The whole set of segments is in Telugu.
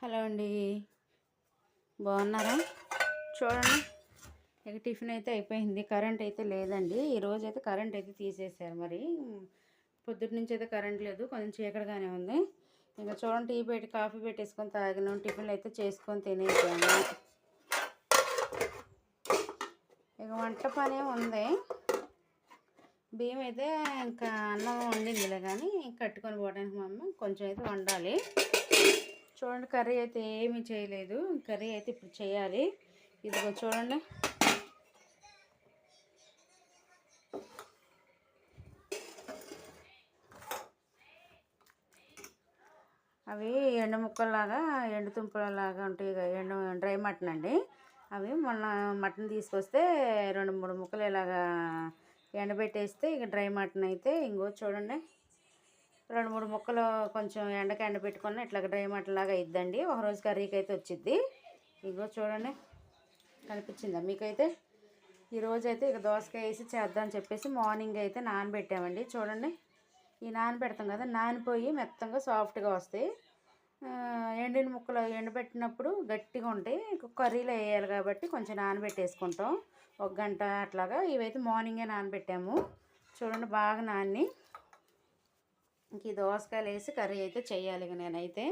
హలో అండి. బాగున్నారా? చూడండి. ఇక టిఫిన్ అయితే అయిపోయింది. కరెంట్ అయితే లేదండి. ఈరోజు అయితే కరెంట్ అయితే తీసేశారు మరి. పొద్దుటి నుంచి అయితే కరెంట్ లేదు. కొంచెం చీకటిగానే ఉంది. ఇంకా చూడండి టీ పెట్టి కాఫీ పెట్టేసుకొని తాగినాం. టిఫిన్లు అయితే చేసుకొని తినేసాము. ఇక వంట పని ఉంది. బియ్యం అయితే ఇంకా అన్నం వండిందిలే కానీ కట్టుకొని పోవడానికి మా అమ్మ కొంచెం అయితే వండాలి. చూడండి కర్రీ అయితే ఏమీ చేయలేదు. కర్రీ అయితే ఇప్పుడు చేయాలి. ఇదిగో చూడండి. అవి ఎండు ముక్కల్లాగా ఎండు తుంపలలాగా ఉంటాయి ఎండు డ్రై మటన్ అండి. అవి మొన్న మటన్ తీసుకొస్తే రెండు మూడు ముక్కలు ఇలాగా ఎండబెట్టేస్తే ఇక డ్రై మటన్ అయితే ఇంకో చూడండి. రెండు మూడు ముక్కలు కొంచెం ఎండకి ఎండబెట్టుకుని ఇట్లా డ్రై మటన్ ఇద్దండి ఒక రోజు కర్రీకి అయితే వచ్చిద్ది. ఇంకో చూడండి కనిపించిందా మీకైతే? ఈరోజు అయితే ఇక దోసకాయ వేసి చేద్దాం చెప్పేసి మార్నింగ్ అయితే నానబెట్టామండి. చూడండి ఈ నానబెడతాం కదా నానిపోయి మెత్తంగా సాఫ్ట్గా వస్తాయి. ఎండిన ముక్కలు ఎండబెట్టినప్పుడు గట్టిగా ఉంటాయి. కర్రీలో వేయాలి కాబట్టి కొంచెం నానబెట్టేసుకుంటాం. ఒక గంట అట్లాగా ఇవైతే మార్నింగే నానబెట్టాము. చూడండి బాగా నాని ఇంక ఈ దోసకాయలు వేసి కర్రీ అయితే చేయాలి ఇక నేనైతే.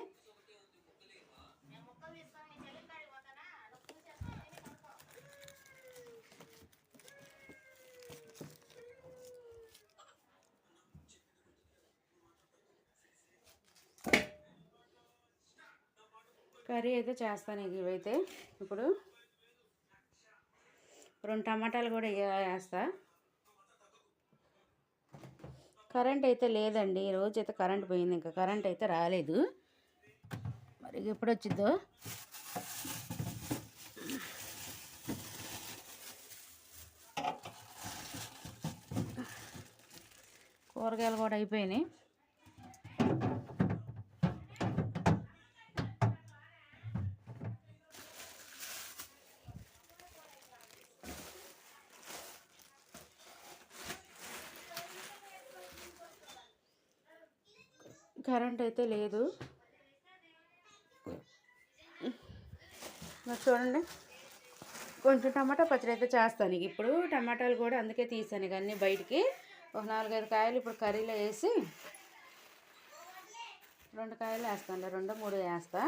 కర్రీ అయితే చేస్తాను ఇక ఇవైతే. ఇప్పుడు రెండు టమాటాలు కూడా వే- వేస్తా. కరెంట్ అయితే లేదండి. ఈ రోజు అయితే కరెంట్ పోయింది. ఇంకా కరెంట్ అయితే రాలేదు. మరి ఎప్పుడు వచ్చిద్దో కూరగాయలు కూడా అయిపోయినాయి కరెంట్ అయితే లేదు. మరి చూడండి. కొంచెం టమాటా పచ్చడి అయితే చేస్తాను ఇక. ఇప్పుడు టమాటాలు కూడా అందుకే తీసాను ఇక అన్నీ బయటికి. ఒక నాలుగైదు కాయలు ఇప్పుడు కర్రీలో వేసి రెండు కాయలు వేస్తాను రెండు మూడు వేస్తా.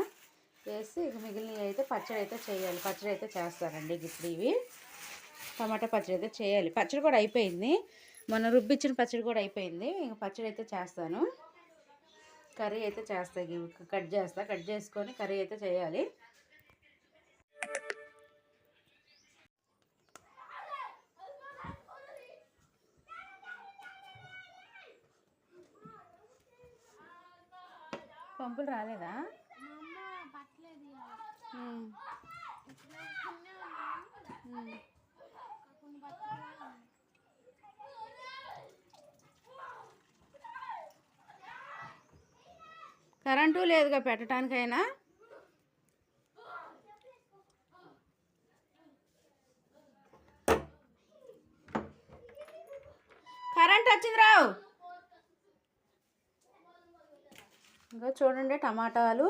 వేసి ఇక మిగిలినవి అయితే పచ్చడి అయితే చేయాలి. పచ్చడి అయితే చేస్తానండి ఇప్పుడు ఇవి. టమాటా పచ్చడి అయితే చేయాలి. పచ్చడి కూడా అయిపోయింది. మొన్న రుబ్బిచ్చిన పచ్చడి కూడా అయిపోయింది. ఇంక పచ్చడి అయితే చేస్తాను. కర్రీ అయితే చేస్తా. ఇవి కట్ చేస్తా. కట్ చేసుకొని కర్రీ అయితే చేయాలి. పంపులు రాలేదా? ఉమ్. కరెంటు లేదుగా పెట్టడానికైనా కరెంట్ వచ్చింది రావు. ఇంకా చూడండి టమాటాలు.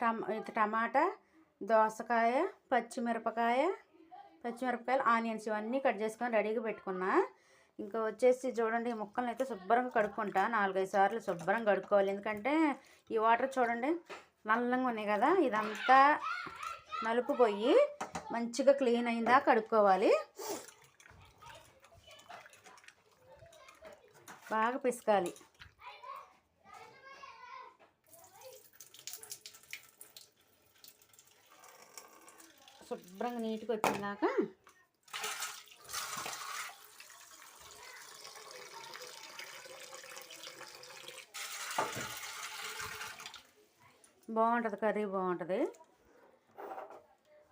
టమా టమాటా దోసకాయ పచ్చిమిరపకాయ పచ్చిమిరపకాయలు ఆనియన్స్ ఇవన్నీ కట్ చేసుకొని రెడీగా పెట్టుకున్నా. ఇంకా వచ్చేసి చూడండి ఈ ముక్కలను అయితే శుభ్రంగా కడుక్కుంటా. నాలుగైదు సార్లు శుభ్రంగా కడుక్కోవాలి. ఎందుకంటే ఈ వాటర్ చూడండి నల్లంగా ఉన్నాయి కదా ఇదంతా నలుపు పోయి మంచిగా క్లీన్ అయిందా కడుక్కోవాలి. బాగా పిసకాలి. శుభ్రంగా నీట్గా వచ్చిందాక బాగుంటుంది కర్రీ బాగుంటుంది.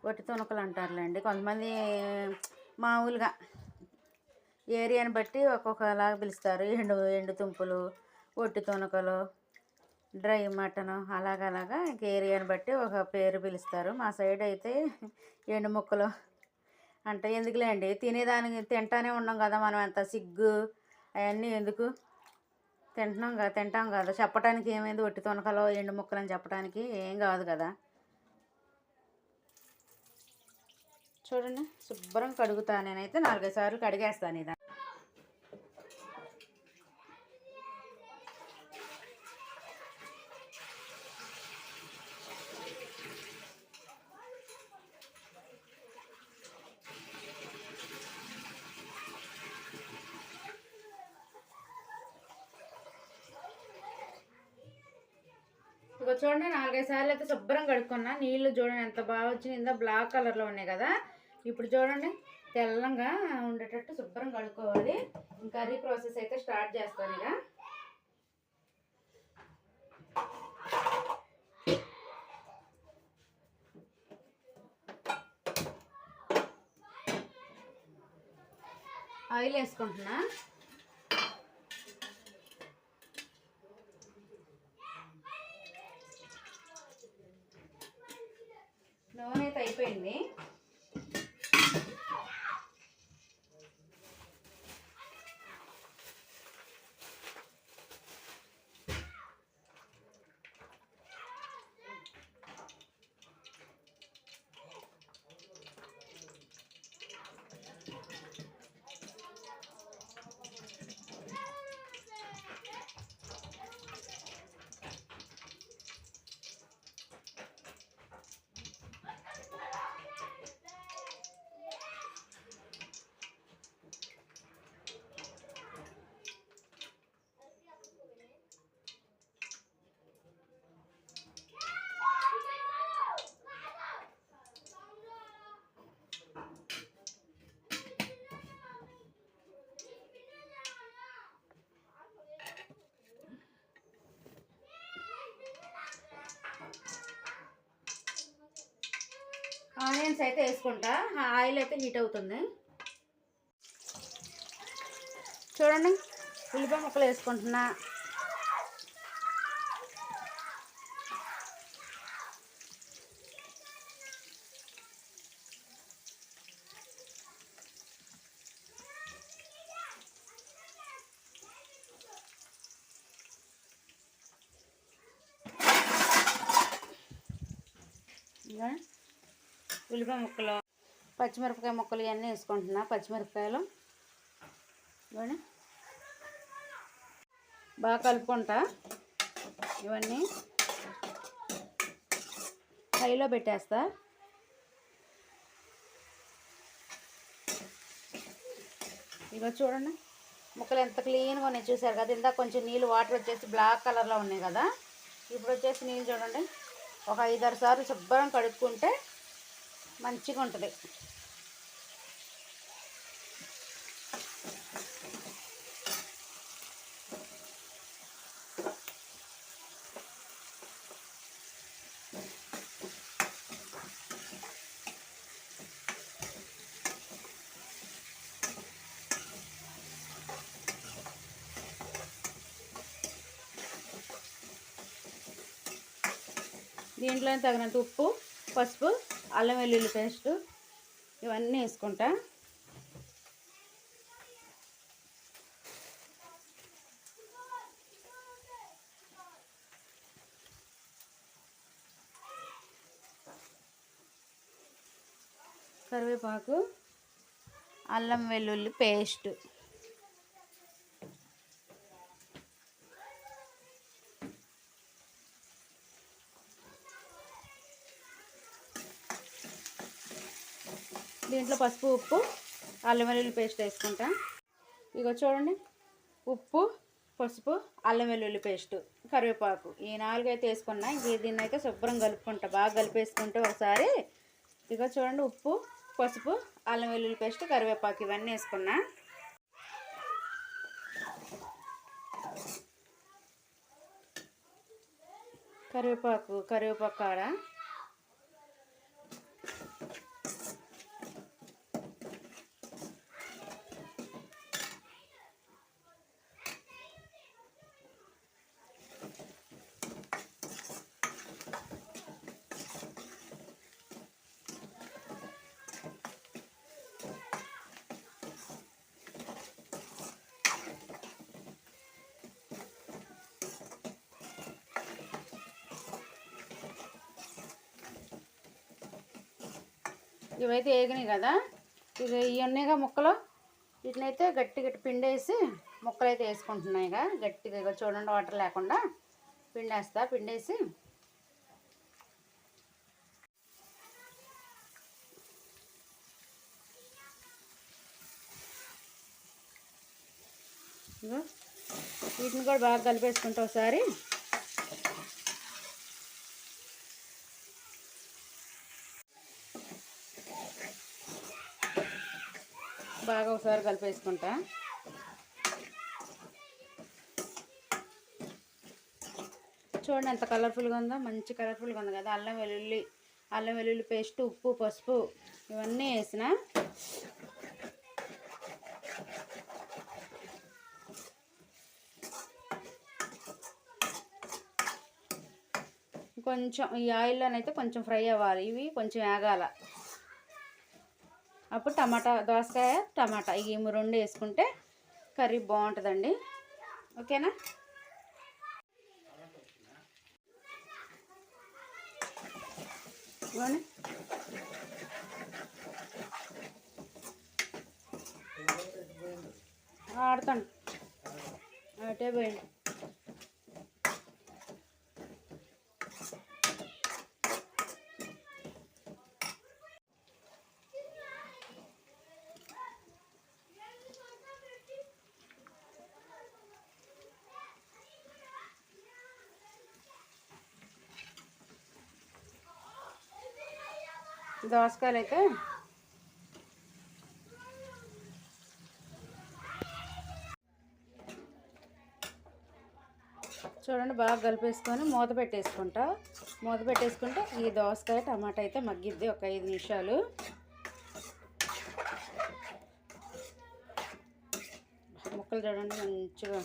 వట్టి తునకలు అంటారులేండి. కొంతమంది మామూలుగా ఏరియాని బట్టి ఒక్కొక్కలాగా పిలుస్తారు. ఎండు ఎండు తుంపులు ఒట్టి తునకలు డ్రై మటన్ అలాగలాగా ఇంక ఏరియాని బట్టి ఒక పేరు పిలుస్తారు. మా సైడ్ అయితే ఎండు ముక్కలు అంటే. ఎందుకులేండి తినేదానికి తింటానే ఉన్నాం కదా మనం. ఎంత సిగ్గు అవన్నీ ఎందుకు? తింటున్నాం కదా తింటాం కదా. చెప్పడానికి ఏమైంది ఒట్టి తొనకలో ఎండు ముక్కలు అని చెప్పడానికి ఏం కాదు కదా. చూడండి శుభ్రం కడుగుతా. నేనైతే నాలుగైదు సార్లు కడిగేస్తాను ఇది ఇక చూడండి నాలుగైదు సార్లు అయితే శుభ్రం కడుక్కున్నా. నీళ్ళు చూడండి ఎంత బాగా వచ్చినాయి. ఇందా బ్లాక్ కలర్లో ఉన్నాయి కదా. ఇప్పుడు చూడండి తెల్లంగా ఉండేటట్టు శుభ్రం కడుక్కోవాలి. కర్రీ ప్రాసెస్ అయితే స్టార్ట్ చేస్తాను ఇక. ఆయిల్ వేసుకుంటున్నా. నూనె అయితే అయిపోయింది. ఆనియన్స్ అయితే వేసుకుంటా. ఆయిల్ అయితే హీట్ అవుతుంది. చూడండి ఉల్లిపాయ ముక్కలు వేసుకుంటున్నా. Yeah. ఉల్లిపాయ ముక్కలు పచ్చిమిరపకాయ ముక్కలు ఇవన్నీ వేసుకుంటున్నా. పచ్చిమిరపకాయలు ఇవన్నీ బాగా కలుపుకుంటా. ఇవన్నీ హైలో పెట్టేస్తా. ఇగో చూడండి. ముక్కలు ఎంత క్లీన్గా ఉన్నాయి చూసారు కదా? ఇందాక కొంచెం నీళ్ళు వాటర్ వచ్చేసి బ్లాక్ కలర్లో ఉన్నాయి కదా? ఇప్పుడు వచ్చేసి నీళ్ళు చూడండి. ఒక ఐదారు సార్లు శుభ్రం కడుక్కుంటే మంచిగా ఉంటుంది దీంట్లో తగినంత ఉప్పు పసుపు అల్లం వెల్లుల్లి పేస్ట్ ఇవన్నీ వేసుకుంటా. కరివేపాకు అల్లం వెల్లుల్లి పేస్ట్. దీంట్లో పసుపు ఉప్పు అల్లం వెల్లుల్లి పేస్ట్ వేసుకుంటా. ఇగో చూడండి. ఉప్పు పసుపు అల్లం వెల్లుల్లి పేస్ట్ కరివేపాకు. ఈ నాలుగు అయితే వేసుకున్నా. ఇంక దీన్ని అయితే శుభ్రం కలుపుకుంటా. బాగా కలిపేసుకుంటే ఒకసారి ఇగో చూడండి. ఉప్పు పసుపు అల్లం వెల్లుల్లి పేస్ట్ కరివేపాకు ఇవన్నీ వేసుకున్నా. కరివేపాకు కరివేపాకు కాడ ఇవైతే వేగినాయి కదా. ఇక ఇవన్నీగా ముక్కలు. వీటినైతే గట్టి గట్టి పిండేసి ముక్కలు అయితే వేసుకుంటున్నాయిగా. గట్టిగా చూడండి వాటర్ లేకుండా పిండేస్తా. పిండేసి వీటిని కూడా బాగా కలిపేసుకుంటా ఒకసారి. బాగా ఒకసారి కలిపేసుకుంటా. చూడండి ఎంత కలర్ఫుల్గా ఉందో మంచి కలర్ఫుల్గా ఉంది కదా. అల్లం వెల్లుల్లి అల్లం వెల్లుల్లి పేస్ట్ ఉప్పు పసుపు ఇవన్నీ వేసిన. కొంచెం ఈ ఆయిల్లోనైతే కొంచెం ఫ్రై అవ్వాలి. ఇవి కొంచెం ఏగాల అప్పుడు టమాటా దోసకాయ టమాటా ఇవి రెండు వేసుకుంటే కర్రీ బాగుంటుందండి. ఓకేనా? ఇవ్వండి. ఆడతాను. అటే పోయింది దోసకాయలు అయితే చూడండి బాగా కలిపేసుకొని మూత పెట్టేసుకుంటా. మూత పెట్టేసుకుంటే ఈ దోసకాయ టమాటా అయితే మగ్గిద్ది ఒక ఐదు నిమిషాలు. ముక్కలు చూడండి మంచిగా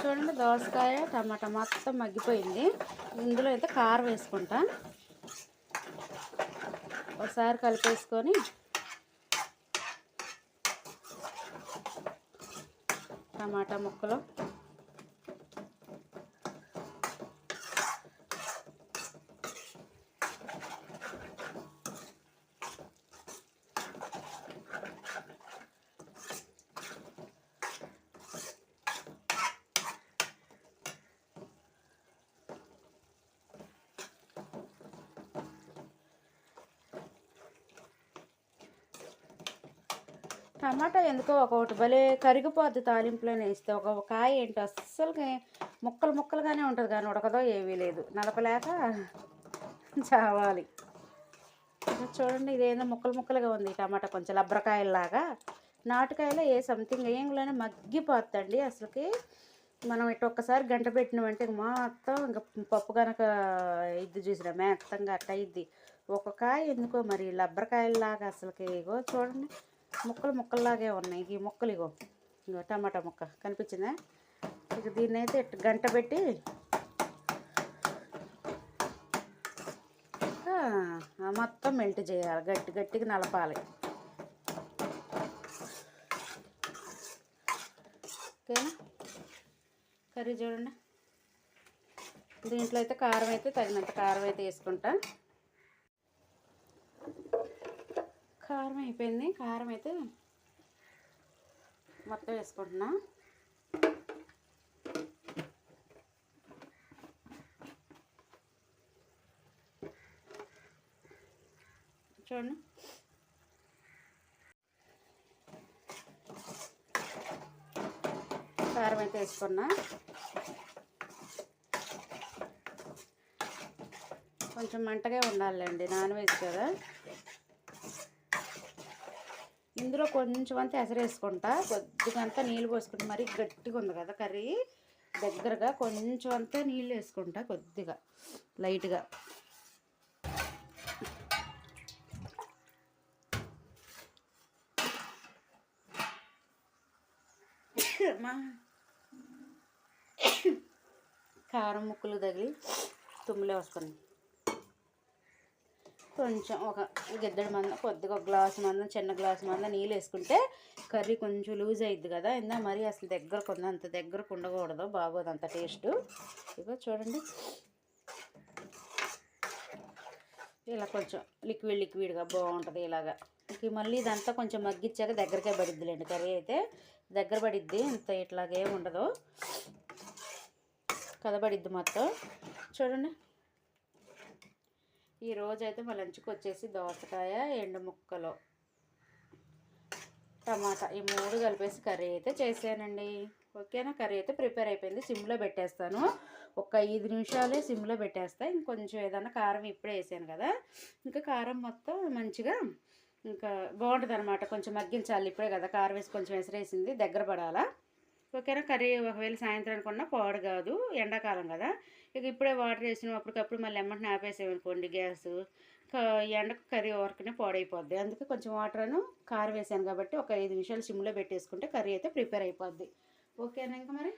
చూడండి దోసకాయ టమాటా మొత్తం మగ్గిపోయింది. ఇందులో అయితే కారం వేసుకుంటా. ఒకసారి కలిపేసుకొని టమాటా ముక్కలు. టమాటా ఎందుకో ఒకటి భలే కరిగిపోద్ది తాలింపులోనే వేస్తే. ఒక కాయ ఏంటో? అస్సలు ముక్కలు ముక్కలుగానే ఉంటుంది కానీ ఉడకదో ఏమీ లేదు. నలపలేక చావాలి. చూడండి ఇదేందో ముక్కలు ముక్కలుగా ఉంది టమాటా కొంచెం లబ్బరకాయలాగా నాటుకాయలో ఏ సంథింగ్ ఏంలోనే మగ్గిపోద్దండి అసలుకి. మనం ఇటు ఒక్కసారి గంట పెట్టినామంటే ఇంక మొత్తం ఇంకా పప్పు కనుక ఇది చూసిన మేత్తంగా అట్ట ఇది ఒక కాయ ఎందుకో మరి లబ్బరకాయలాగా అసలుకి. ఇగో చూడండి. ముక్కలు ముక్కల్లాగే ఉన్నాయి. ఈ ముక్కలు ఇగో ఇగో టమాటా ముక్క కనిపించిందా? ఇక దీన్ని అయితే గంట పెట్టి మొత్తం మెల్ట్ చేయాలి. గట్టి గట్టిగా నలపాలి. ఓకేనా కర్రీ చూడండి. దీంట్లో అయితే కారం అయితే తగినంత కారం అయితే వేసుకుంటా. కారం అయిపోయింది. కారం అయితే మొత్తం వేసుకుంటున్నా. చూడండి. కారం అయితే వేసుకున్నా. కొంచెం మంటగా ఉండాలండి నాన్ వెజ్ కదా. ఇందులో కొంచెం అంతా ఎసరేసుకుంటా కొద్దిగా అంతా నీళ్ళు పోసుకుంటా. మరీ గట్టిగా ఉంది కదా కర్రీ. దగ్గరగా కొంచెం అంతా నీళ్ళు వేసుకుంటా కొద్దిగా లైట్గా. మా కారం ముక్కలు తగిలి తుమ్ములే వస్తున్నాయి. కొంచెం ఒక గిద్దడి మందం కొద్దిగా ఒక గ్లాసు మందం చిన్న గ్లాసు మందం నీళ్ళు వేసుకుంటే కర్రీ కొంచెం లూజ్ అయ్యిద్ది కదా. ఇందా మరీ అసలు దగ్గరకు ఉంది అంత దగ్గరకు ఉండకూడదు బాగోదు అంత టేస్ట్. ఇగో చూడండి. ఇలా కొంచెం లిక్విడ్ లిక్విడ్గా బాగుంటుంది ఇలాగా. మళ్ళీ ఇదంతా కొంచెం మగ్గిచ్చాక దగ్గరకే పడిద్దిలేండి కర్రీ అయితే. దగ్గర పడిద్ది ఇంత ఇట్లాగే ఉండదు. కదబడిద్ది మొత్తం. చూడండి. ఈ అయితే మా లంచ్కి వచ్చేసి దోసకాయ ఎండు ముక్కలు టమాటా. ఈ మూడు కలిపేసి కర్రీ అయితే చేశానండి. ఓకేనా? కర్రీ అయితే ప్రిపేర్ అయిపోయింది. సిమ్లో పెట్టేస్తాను. ఒక ఐదు నిమిషాలే సిమ్లో పెట్టేస్తా. ఇంకొంచెం ఏదైనా కారం ఇప్పుడే వేసాను కదా. ఇంకా కారం మొత్తం మంచిగా ఇంకా బాగుంటుంది అనమాట కొంచెం మగ్గించాలి ఇప్పుడే కదా. కారం వేసి కొంచెం ఎసరేసింది. దగ్గర పడాలా. ఓకేనా? కర్రీ ఒకవేళ సాయంత్రానికి ఉన్న పాడు కాదు. ఎండాకాలం కదా. ఇక ఇప్పుడే వాటర్ వేసినాం. అప్పటికప్పుడు మళ్ళీ ఎమ్మటిని ఆపేసామనుకోండి గ్యాస్. ఎండకు కర్రీ వరకునే పాడైపోద్ది. అందుకే కొంచెం వాటర్ను కారు వేసాను కాబట్టి ఒక ఐదు నిమిషాలు సిమ్లో పెట్టేసుకుంటే కర్రీ అయితే ప్రిపేర్ అయిపోద్ది. ఓకేనా ఇంకా మరి?